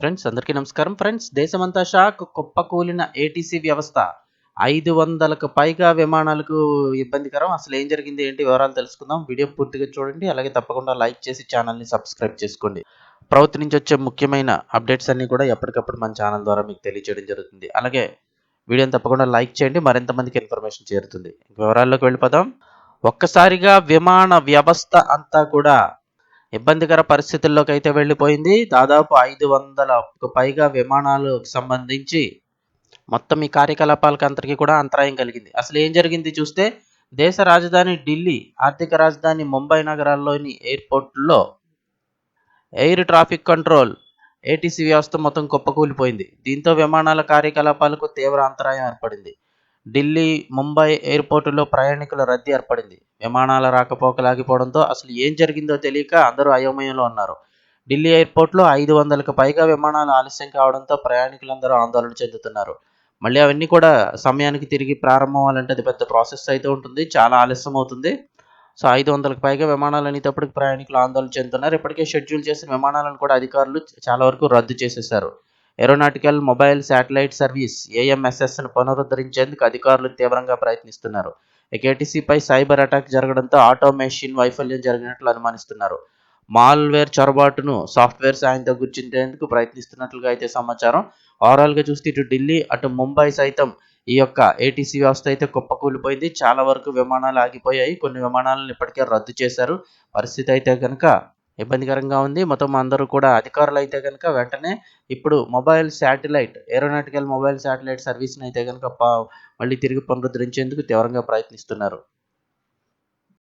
Friends అందరికీ నమస్కారం. Friends దేశమంతా షాక్ కుప్పకూలిన ఏటీసీ వ్యవస్థ. ఐదు వందలకు పైగా విమానాలకు ఇబ్బందికరం. అసలు ఏం జరిగింది ఏంటి వివరాలు తెలుసుకుందాం. వీడియో పూర్తిగా చూడండి. అలాగే తప్పకుండా లైక్ చేసి ఛానల్ని సబ్స్క్రైబ్ చేసుకోండి. ప్రభుత్వం నుంచి వచ్చే ముఖ్యమైన అప్డేట్స్ అన్నీ కూడా ఎప్పటికప్పుడు మన ఛానల్ ద్వారా మీకు తెలియజేయడం జరుగుతుంది. అలాగే వీడియోని తప్పకుండా లైక్ చేయండి. మరింత మందికి ఇన్ఫర్మేషన్ చేరుతుంది. వివరాల్లోకి వెళ్ళిపోదాం. ఒక్కసారిగా విమాన వ్యవస్థ అంతా కూడా ఇబ్బందికర పరిస్థితుల్లోకి అయితే వెళ్ళిపోయింది. దాదాపు ఐదు వందలకు పైగా విమానాలకు సంబంధించి మొత్తం ఈ కార్యకలాపాలకు అందరికీ కూడా అంతరాయం కలిగింది. అసలు ఏం జరిగింది చూస్తే దేశ రాజధాని ఢిల్లీ ఆర్థిక రాజధాని ముంబై నగరాల్లోని ఎయిర్పోర్ట్లో ఎయిర్ ట్రాఫిక్ కంట్రోల్ ఏటీసీ వ్యవస్థ మొత్తం కుప్పకూలిపోయింది. దీంతో విమానాల కార్యకలాపాలకు తీవ్ర అంతరాయం ఏర్పడింది. ఢిల్లీ ముంబై ఎయిర్పోర్టులో ప్రయాణికుల రద్దీ ఏర్పడింది. విమానాల రాకపోకలు ఆగిపోవడంతో అసలు ఏం జరిగిందో తెలియక అందరూ అయోమయంలో ఉన్నారు. ఢిల్లీ ఎయిర్పోర్ట్లో ఐదు వందలకు పైగా విమానాలు ఆలస్యం కావడంతో ప్రయాణికులందరూ ఆందోళన చెందుతున్నారు. మళ్ళీ అవన్నీ కూడా సమయానికి తిరిగి ప్రారంభం అవ్వాలంటే అది పెద్ద ప్రాసెస్ అయితే ఉంటుంది. చాలా ఆలస్యం అవుతుంది. సో ఐదు వందలకు పైగా విమానాలు అనేటప్పటికి ప్రయాణికులు ఆందోళన చెందుతున్నారు. ఇప్పటికే షెడ్యూల్ చేసిన విమానాలను కూడా అధికారులు చాలా వరకు రద్దు చేసేశారు. ఏరోనాటికల్ మొబైల్ శాటిలైట్ సర్వీస్ ఏఎంఎస్ఎస్ను పునరుద్ధరించేందుకు అధికారులు తీవ్రంగా ప్రయత్నిస్తున్నారు. ఇక సైబర్ అటాక్ జరగడంతో ఆటోమేషన్ వైఫల్యం జరిగినట్లు అనుమానిస్తున్నారు. మాల్వేర్ చొరబాటును సాఫ్ట్వేర్ సాయంతో గుర్తించేందుకు ప్రయత్నిస్తున్నట్లుగా అయితే సమాచారం. ఓవరాల్గా చూస్తే ఇటు ఢిల్లీ అటు ముంబై సైతం ఈ యొక్క ఏటీసీ వ్యవస్థ అయితే కుప్పకూలిపోయింది. చాలా వరకు విమానాలు ఆగిపోయాయి. కొన్ని విమానాలను ఇప్పటికే రద్దు చేశారు. పరిస్థితి అయితే కనుక ఇబ్బందికరంగా ఉంది. మొత్తం అందరూ కూడా అధికారులు అయితే కనుక వెంటనే ఇప్పుడు mobile satellite aeronautical mobile satellite సర్వీస్ని అయితే కనుక మళ్ళీ తిరిగి పునరుద్ధరించేందుకు తీవ్రంగా ప్రయత్నిస్తున్నారు.